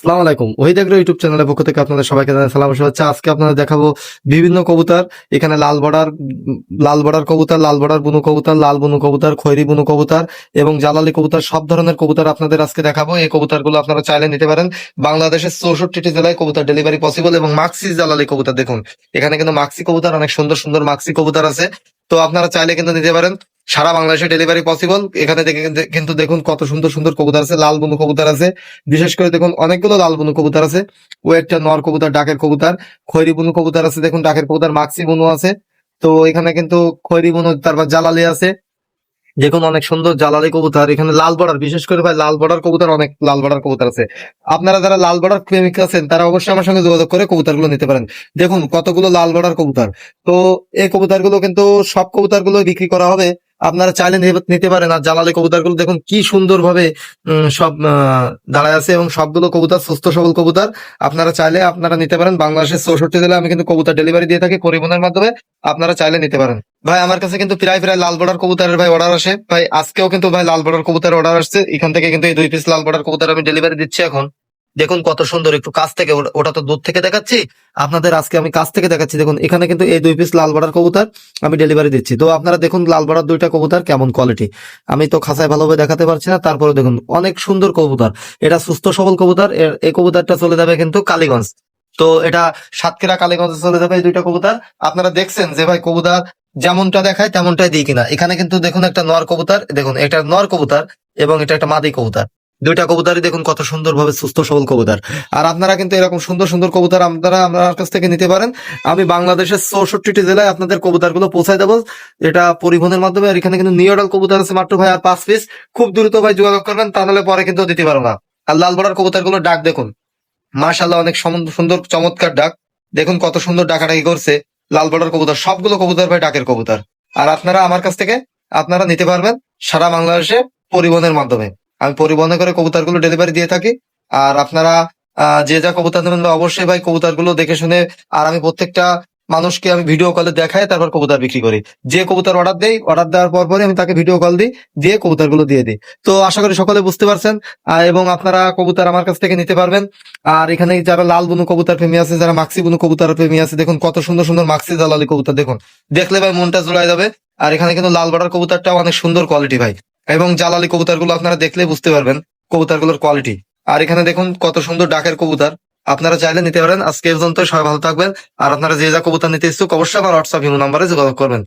সালাম আলাইকুম। Ohid agro YouTube চ্যানেলের পক্ষ থেকে আপনাদের সবাইকে জানাই সালাম হচ্ছে আজকে আপনাদের দেখাবো বিভিন্ন কবুতর। এখানে লাল বর্ডার লাল বর্ডার কবুতর, লাল বর্ডার বুনু কবুতর, লাল বুনু কবুতর, খৈরি বুনু কবুতর এবং জালালি কবুতর, সব ধরনের কবুতর আপনাদের আজকে দেখাবো। এই কবুতরগুলো আপনারা চাইলে নিতে পারেন। বাংলাদেশের চৌষট্টিটি জেলায় কবুতর ডেলিভারি পসিবল এবং মাক্সি জালালি কবুতর। দেখুন, এখানে কিন্তু মাক্সি কবুতর, অনেক সুন্দর সুন্দর মাক্সি কবুতর আছে। তো আপনারা চাইলে কিন্তু নিতে পারেন। সারা বাংলাদেশে ডেলিভারি পসিবল এখানে দেখে কিন্তু- দেখুন কত সুন্দর সুন্দর কবুতর আছে লাল বনু কবুতর আছে। বিশেষ করে দেখুন অনেকগুলো লাল বুনু কবুতর আছে। ওয়েটটা নর কবুতর, ডাকের কবুতর খৈরি বুনু কবুতর আছে। দেখুন ডাকের কবুতর মাক্সি বুনু আছে। তো এখানে কিন্তু খৈরি বুনু তারপর জালালি আছে। দেখুন অনেক সুন্দর জালালি কবুতর। এখানে লাল বর্ডার, বিশেষ করে ভাই, লাল বর্ডার কবুতর, অনেক লাল বর্ডার কবুতর আছে। আপনারা যারা লাল বর্ডার প্রেমিক আছেন, তারা অবশ্যই আমার সঙ্গে যোগাযোগ করে কবুতরগুলো নিতে পারেন। দেখুন কতগুলো লাল বর্ডার কবুতর। তো এই কবুতরগুলো কিন্তু সব কবুতরগুলো বিক্রি করা হবে। আপনারা চাইলে নিতে পারেন। আর জালালি কবুতরগুলো দেখুন কি সুন্দর ভাবে সব দাঁড়ায় আছে এবং সবগুলো কবুতর, সুস্থ সবল কবুতর। আপনারা চাইলে আপনারা নিতে পারেন। বাংলাদেশের চৌষট্টি জেলায় আমি কিন্তু কবুতর ডেলিভারি দিয়ে থাকি পরিবহনের মাধ্যমে। আপনারা চাইলে নিতে পারেন। ভাই, আমার কাছে কিন্তু প্রায় প্রায় লাল বর্ডার কবুতরের ভাই অর্ডার আসে। ভাই, আজকেও কিন্তু ভাই লাল বর্ডার কবুতর অর্ডার আসছে। এখান থেকে কিন্তু এই দুই পিস লাল বর্ডার কবুতর আমি ডেলিভারি দিচ্ছি এখন। দেখুন কত সুন্দর, একটু কাছ থেকে, ওটা- তো দূর থেকে দেখাচ্ছি। আপনাদের আজকে আমি কাছ থেকে দেখাচ্ছি। দেখুন, এখানে কিন্তু এই দুই পিস লাল বর্ডার কবুতর আমি ডেলিভারি দিচ্ছি। তো আপনারা দেখুন লাল দুইটা কবুতর কেমন কোয়ালিটি আমি তো খাসায় ভালোভাবে দেখাতে পারছি না। তারপরে দেখুন, অনেক সুন্দর কবুতর। এটা সুস্থ সবল কবুতর। এই কবুতরটা চলে যাবে কিন্তু কালীগঞ্জ। তো এটা সাতক্ষীরা কালীগঞ্জে চলে যাবে এই দুইটা কবুতর। আপনারা দেখছেন যে ভাই কবুতর যেমনটা দেখায় তেমনটাই দিই কিনা। এখানে কিন্তু দেখুন একটা নর কবুতর, দেখুন, এটা নর কবুতর এবং এটা একটা মাদি কবুতর। দুইটা কবুতরই দেখুন কত সুন্দর ভাবে সুস্থ সবল কবুতার। আর আপনারা কিন্তু এরকম সুন্দর সুন্দর কবুতর আপনারা আমার কাছ থেকে নিতে পারেন। আমি বাংলাদেশের চৌষট্টিটি জেলায় আপনাদের কবুতরগুলো পৌঁছায় দেবো। এটা পরিবহনের মাধ্যমে, আর এখানে কিন্তু নিউডাল কবুতর আছে মাত্র ভাই, আর পাঁচ পিস খুব দ্রুত ভাই যোগাযোগ করবেন তাহলে পরে কিন্তু দিতে পারব না। আর লাল বড়ার কবুতরগুলো ডাক দেখুন। মাশাল্লাহ অনেক সুন্দর, চমৎকার ডাক। দেখুন কত সুন্দর ডাকাডাকি করছে লাল বর্ডার কবুতর। সবগুলো কবুতর ভাই ডাকের কবুতর। আর আপনারা আমার কাছ থেকে আপনারা নিতে পারবেন সারা বাংলাদেশে পরিবহনের মাধ্যমে। আমি পরিবহনে করে কবুতরগুলো ডেলিভারি দিয়ে থাকি। আর আপনারা যে যা কবুতর নেবেন অবশ্যই ভাই কবুতরগুলো দেখে শুনে, আর আমি প্রত্যেকটা মানুষকে আমি ভিডিও কলে দেখাই, তারপর কবুতর বিক্রি করি। যে কবুতর অর্ডার দেই অর্ডার দেওয়ার পর পরে আমি তাকে ভিডিও কল দিই, দিয়ে কবুতরগুলো দিয়ে দিই। তো আশা করি সকলে বুঝতে পারছেন এবং আপনারা কবুতর আমার কাছ থেকে নিতে পারবেন। আর এখানে যারা লাল বুনু কবুতর প্রেমী আছে, যারা মাক্সি বুনু কবুতর প্রেমী আছে, দেখুন কত সুন্দর সুন্দর মাক্সি জালালি কবুতর, দেখুন। দেখলে ভাই মনটা জোড়ায় যাবে। আর এখানে কিন্তু লাল বর্ডার কবুতরটাও অনেক সুন্দর কোয়ালিটি ভাই। এবং জালালি কবুতরগুলো আপনারা দেখলে বুঝতে পারবেন কবুতরগুলোর কোয়ালিটি আর এখানে দেখুন কত সুন্দর ডাকের কবুতার। আপনারা চাইলে নিতে পারেন। আজকে পর্যন্ত সবাই ভালো থাকবেন। আর আপনারা যে যা কবুতার নিতে ইচ্ছুক, অবশ্যই আমার হোয়াটসঅ্যাপ নাম্বারে যোগাযোগ করবেন।